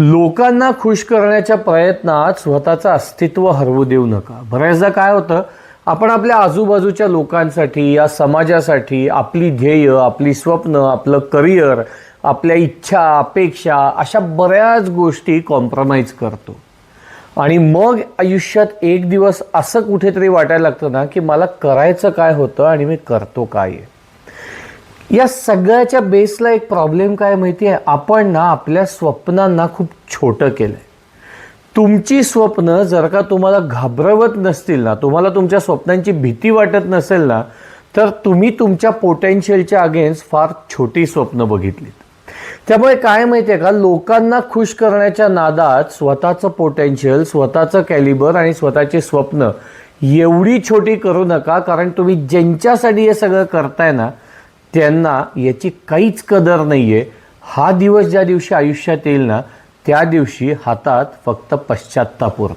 लोकांना खुश करण्याच्या प्रयत्नात स्वतःचं अस्तित्व हरवू देऊ नका. बऱ्याचदा काय होतं आपण आपल्या आजूबाजूच्या लोकांसाठी या समाजासाठी आपली ध्येय आपली स्वप्न आपलं करिअर आपल्या इच्छा अपेक्षा अशा बऱ्याच गोष्टी कॉम्प्रोमाइज करतो. आणि मग आयुष्यात एक दिवस असं कुठेतरी वाटायला लागतं ना की मला करायचं काय होतं आणि मी करतो काय आहे. या सगळ्याच्या बेसला एक प्रॉब्लेम काय माहिती आहे आपण ना आपल्या स्वप्नांना खूप छोटं केलंय. तुमची स्वप्न जर का तुम्हाला घाबरवत नसतील ना तुम्हाला तुमच्या स्वप्नांची भीती वाटत नसेल ना तर तुम्ही तुमच्या पोटेन्शियलच्या अगेन्स्ट फार छोटी स्वप्न बघितलीत. त्यामुळे काय माहिती आहे का? लोकांना खुश करण्याच्या नादात स्वतःचं पोटेन्शियल स्वतःचं कॅलिबर आणि स्वतःचे स्वप्न एवढी छोटी करू नका कारण तुम्ही ज्यांच्यासाठी हे सगळं करताय ना त्यांना याची काहीच कदर नाही आहे हा दिवस ज्या दिवशी आयुष्यात येईल ना त्या दिवशी हातात फक्त पश्चात्तापूर